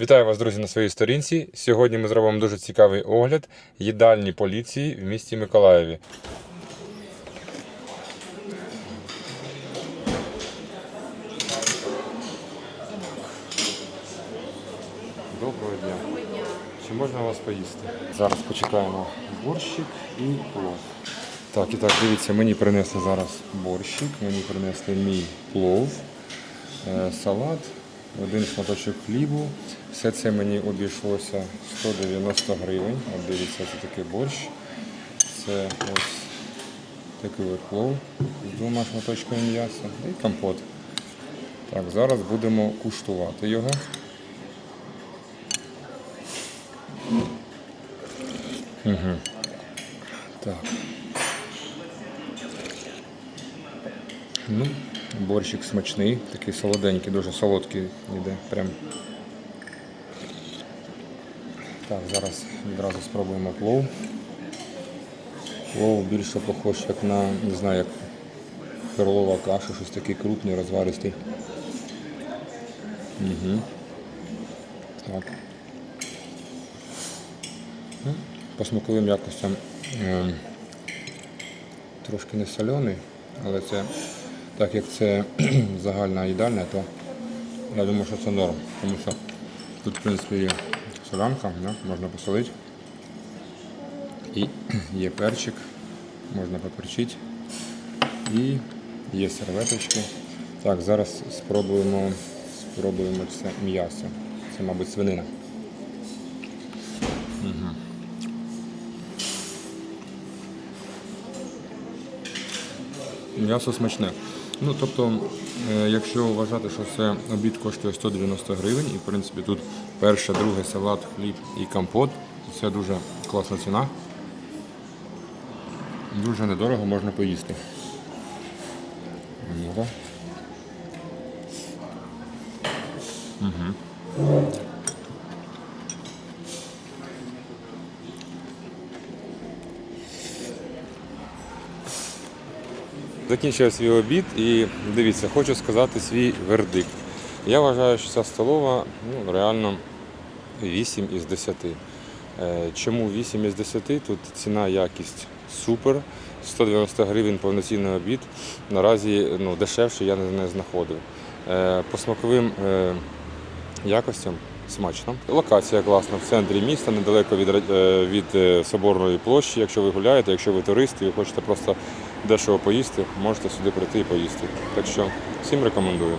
Вітаю вас, друзі, на своїй сторінці. Сьогодні ми зробимо дуже цікавий огляд їдальні поліції в місті Миколаєві. Доброго дня. Чи можна вас поїсти? Зараз почекаємо борщик і плов. Так, і так, дивіться, мені принесли зараз борщик, мені принесли мій плов, е, салат, один шматочок хлібу. Все це мені обійшлося 190 гривень. От дивіться, це такий борщ. Це ось такий плов з двома шматочками м'яса і компот. Так, зараз будемо куштувати його. Угу. Так. Ну, борщик смачний, такий солоденький, дуже солодкий йде. Прям. Так, зараз відразу спробуємо плов. Плов більше похож як на, не знаю, як перлова каша, щось такий крупний, розваристий. Угу. Так. Ну, По смаковим якостям ем, трошки не соляний, але це так як це загальна їдальня, то я думаю, що це норм. Тому що тут, в принципі, є солянка, да, можна посолити. І є перчик, можна поперчити. І є серветочки. Так, зараз спробуємо, спробуємо це м'ясо. Це, мабуть, свинина. М'ясо смачне. Ну, тобто, е, якщо вважати, що це обід коштує 190 гривень, і в принципі тут перше, друге салат, хліб і компот, це дуже класна ціна. Дуже недорого можна поїсти. Ну-ка. Закінчив свій обід і дивіться, хочу сказати свій вердикт. Я вважаю, що ця столова ну, реально 8 із 10. Е, Чому 8 із 10? Тут ціна, якість супер. 190 гривень повноцінний обід. Наразі ну, дешевше я не, знаходив. Е, По смаковим е, якостям смачно. Локація класна в центрі міста, недалеко від, від Соборної площі. Якщо ви гуляєте, якщо ви турист і хочете просто дешево поїсти, можете сюди прийти і поїсти. Так що всім рекомендую.